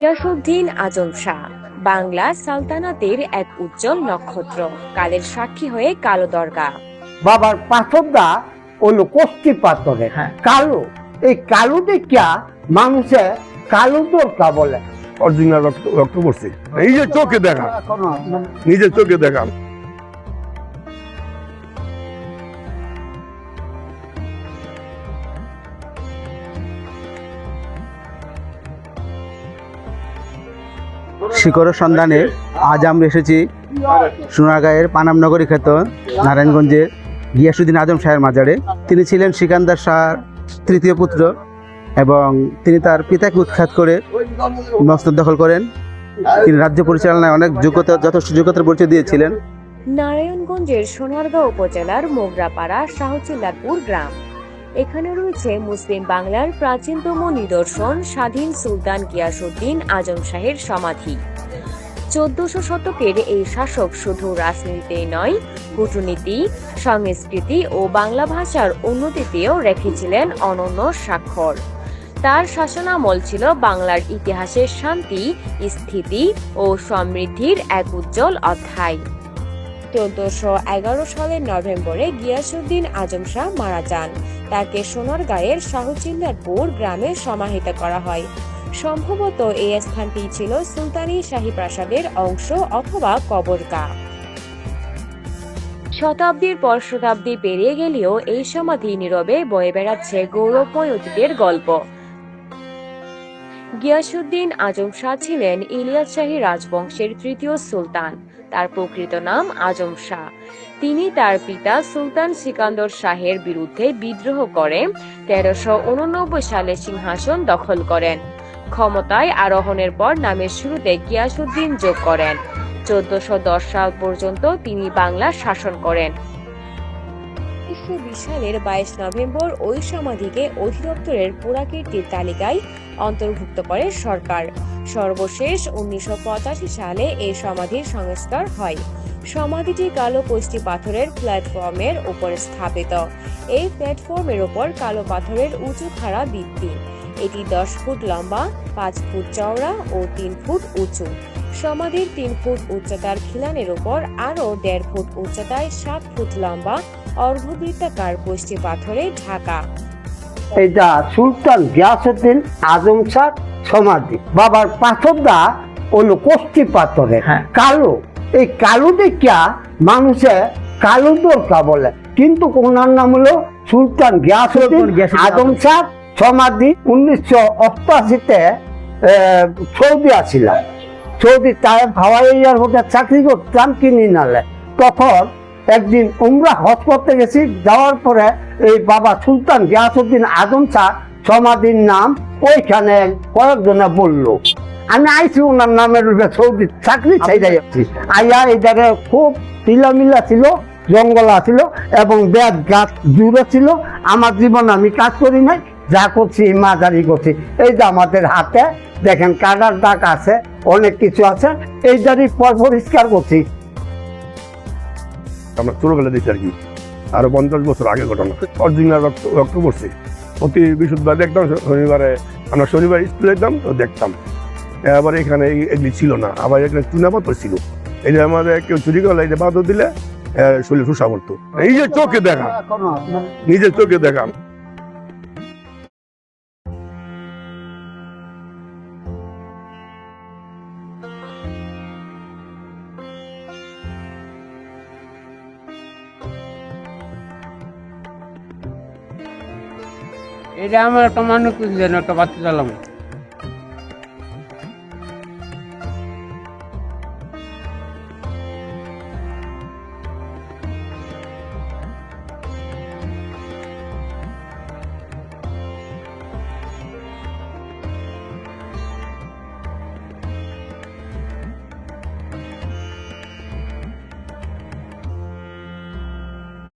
গিয়াসুদ্দিন আজম শাহ বাংলা সালতানাতের এক উজ্জ্বল নক্ষত্র কালের সাক্ষী হয়ে কালো দরগা। বাবার পাথরটা হলো কষ্টি পাথরে হ্যাঁ। কালো এই কালো দেখিয়া মানুষে কালো দরকা বলে। অরিজিনাল রক্ত রক্ত পড়ছে। নিজের চোখে দেখা। নিজের চোখে দেখা। শিকড়ের সন্ধানে আজ আমরা এসেছি সোনারগাঁয়ের পানামনগরী খ্যাত নারায়ণগঞ্জের গিয়াসুদ্দিন আজম শাহের মাজারে। তিনি ছিলেন সিকান্দার শাহর তৃতীয় পুত্র এবং তিনি তার পিতাকে উৎখাত করে মস্তদ দখল করেন। তিনি রাজ্য পরিচালনায় অনেক যোগ্যতা, যথেষ্ট যোগ্যতার পরিচয় দিয়েছিলেন। নারায়ণগঞ্জের সোনারগাঁও উপজেলার মোগরাপাড়া শাহচিল্লাপুর গ্রাম। এখানে রয়েছে মুসলিম বাংলার প্রাচীনতম নিদর্শন স্বাধীন সুলতান গিয়াসুদ্দিন আজম শাহের সমাধি। চোদ্দশো শতকের এই শাসক শুধু রাজনীতিতেই নয়, কূটনীতি, সংস্কৃতি ও বাংলা ভাষার উন্নতিতেও রেখেছিলেন অনন্য স্বাক্ষর। তার শাসনামল ছিল বাংলার ইতিহাসের শান্তি, স্থিতি ও সমৃদ্ধির এক উজ্জ্বল অধ্যায়। চোদ্দশো এগারো সালের নভেম্বরে গিয়াসুদ্দিন আজম শাহ মারা যান। তাকে সোনারগাঁয়ের শাহচিল্লারপুর গ্রামে সমাহিত করা হয়। সম্ভবত এই স্থানটি ছিল সুলতানি শাহী প্রাসাদের অংশ অথবা কবরগা শতাব্দীর পর শতাব্দী পেরিয়ে গেলেও এই সমাধি নীরবে বয়ে বেড়াচ্ছে গৌরবময় অতীতের গল্প। গিয়াসুদ্দিন আজম শাহ ছিলেন ইলিয়াস শাহী রাজবংশের তৃতীয় সুলতান। তার প্রকৃত নাম আজম শাহ। তিনি তার পিতা সুলতান সিকান্দর শাহের বিরুদ্ধে বিদ্রোহ করে তেরোশো সালে সিংহাসন দখল করেন। ক্ষমতায় আরোহণের পর নামের শুরুতে গিয়াসুদ্দিন যোগ করেন। চোদ্দশো দশ সাল পর্যন্ত তিনি বাংলা শাসন করেন। উনিশশো বিশ সালের বাইশ নভেম্বর ওই সমাধিকে অধিদপ্তরের পুরাকীর্তির তালিকায় অন্তর্ভুক্ত করে সরকার। সর্বশেষ উনিশশো পঁচাশি সালে এই সমাধির সংস্কার হয়। সমাধিটি কালো কষ্টি পাথরের প্ল্যাটফর্মের উপর স্থাপিত। এই প্ল্যাটফর্মের উপর কালো পাথরের উঁচু খাড়া ভিত্তি। এটি দশ ফুট লম্বা, পাঁচ ফুট চওড়া ও তিন ফুট উঁচু। সমাধির তিন ফুট উচ্চতার খিলানের উপর আরও দেড় ফুট উচ্চতায় সাত ফুট লম্বা অর্ধবৃত্তাকার কষ্টি পাথরে ঢাকা। এটা সুলতান গিয়াসুদ্দিন আজম শাহ সমাধি। বাবার পাথরটা হলো কষ্টি পাথরে। হ্যাঁ। কালো। এই কালো দেখিয়া মানুষে কালো দরকা বলে। কিন্তু ওনার নাম হলো সুলতান গিয়াসুদ্দিন আজম শাহ সমাধি উনিশশো অষ্টাশিতে সৌদি আসছিলাম সৌদি তাই হাওয়াই এয়ারপোর্টে চাকরি করতাম কিনি নালে তখন একদিন উমরা হজ করতে গেছি যাওয়ার পরে এই বাবা সুলতান গিয়াসুদ্দিন আজম শাহ সমাধির নাম ওইখানে কয়েকজনে বলল আমি আইছি ওনার নামের উপরে সৌদি চাকরি চাইতে যাচ্ছি। আইয়া এটারে খুব টিলামিলা ছিল জঙ্গল আছিল এবং ব্যাগ গাছ জুড়ে ছিল। আমার জীবন আমি কাজ করি নাই যা করছি মাঝারি করছি। এই যে আমাদের হাতে দেখেন কাটার দাগ আছে অনেক কিছু আছে এই এইটারই পর পরিষ্কার করছি। আমরা ছোটবেলা দেখছি আর কি। আরও পঞ্চাশ বছর আগে ঘটনা। অরিজিনাল রক্ত রক্ত পড়ছে। প্রতি বৃহস্পতিবার দেখতাম শনিবারে আমরা শনিবার স্কুলে যেতাম তো দেখতাম। এবার এখানে এই- এগুলি ছিল না আবার এখানে চুনা পাথর ছিল। এই যে আমাদের কেউ চুরি করলে এই যে পাথর দিলে শরীর সুসা করতো নিজের চোখে দেখা নিজের চোখে দেখা। এটা আমার একটা মানুষ যেন একটা বাচ্চা চালাম।